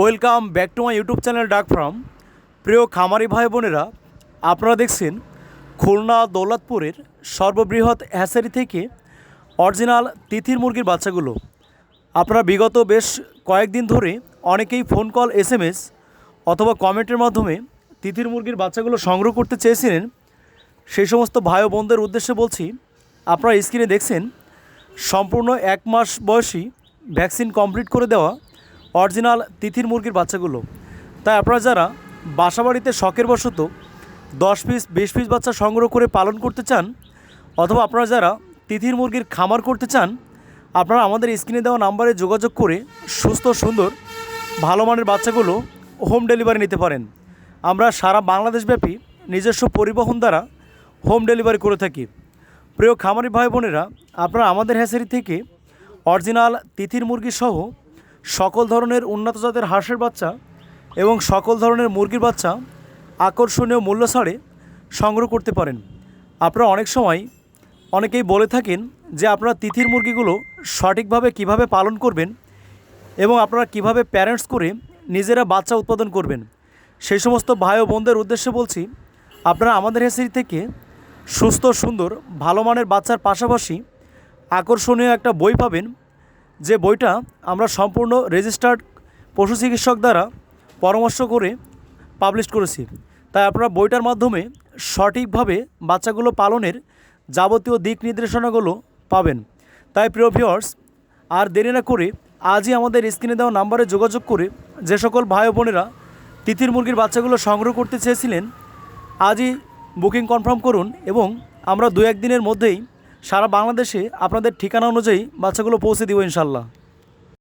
Welcome back to my YouTube channel duck farm. প্রিয় খামারি ভাই বোনেরা, আপনারা দেখছেন খুলনা দৌলতপুরের সর্ববৃহৎ হ্যাসারি থেকে অরিজিনাল তিথির মুরগির বাচ্চাগুলো। আপনারা বিগত বেশ কয়েকদিন ধরে অনেকেই phone call S M S অথবা কমেন্টের মাধ্যমে তিথির মুরগির বাচ্চাগুলো সংগ্রহ করতে চেয়েছিলেন। সেই সমস্ত ভাই বোনদের উদ্দেশ্যে বলছি, আপনারা স্ক্রিনে দেখছেন, সম্পূর্ণ এক মাস বয়সী ভ্যাকসিন কমপ্লিট করে দেওয়া অরিজিনাল তিথির মুরগির বাচ্চাগুলো। তাই আপনারা যারা বাসাবাড়িতে শখের বশত দশ পিস, বিশ পিস বাচ্চা সংগ্রহ করে পালন করতে চান, অথবা আপনারা যারা তিথির মুরগির খামার করতে চান, আপনারা আমাদের স্ক্রিনে দেওয়া নাম্বারে যোগাযোগ করে সুস্থ, সুন্দর, ভালো মানের বাচ্চাগুলো হোম ডেলিভারি নিতে পারেন। আমরা সারা বাংলাদেশব্যাপী নিজস্ব পরিবহন দ্বারা হোম ডেলিভারি করে থাকি। প্রিয় খামারি ভাই বোনেরা, আপনারা আমাদের হ্যাচারি থেকে অরিজিনাল তিথির মুরগি সহ সকল ধরনের উন্নত জাতের হাঁসের বাচ্চা এবং সকল ধরনের মুরগির বাচ্চা আকর্ষণীয় মূল্য ছাড়ে সংগ্রহ করতে পারেন। আপনারা অনেক সময় অনেকেই বলে থাকেন যে আপনারা তিথির মুরগিগুলো সঠিকভাবে কীভাবে পালন করবেন এবং আপনারা কীভাবে প্যারেন্টস করে নিজেরা বাচ্চা উৎপাদন করবেন। সেই সমস্ত ভাই ও বোনদের উদ্দেশ্যে বলছি, আপনারা আমাদের হেসিরি থেকে সুস্থ, সুন্দর, ভালো মানের বাচ্চার পাশাপাশি আকর্ষণীয় একটা বই পাবেন। যে বইটা আমরা সম্পূর্ণ রেজিস্টার্ড পশু চিকিৎসক দ্বারা পরামর্শ করে পাবলিশ করেছি, তাই আপনারা বইটার মাধ্যমে সঠিকভাবে বাচ্চাগুলো পালনের যাবতীয় দিক নির্দেশনাগুলো পাবেন। তাই প্রিয় ভিউয়ার্স আর দেরি না করে আজই আমাদের স্ক্রিনে দেওয়া নাম্বারে যোগাযোগ করে যে সকল ভাই বোনেরা তিতির মুরগির বাচ্চাগুলো সংগ্রহ করতে চেয়েছিলেন, আজই বুকিং কনফার্ম করুন এবং আমরা দু একদিনের মধ্যেই সারা বাংলাদেশে আপনাদের ঠিকানা অনুযায়ী বাচ্চাগুলো পৌঁছে দিব ইনশাল্লাহ।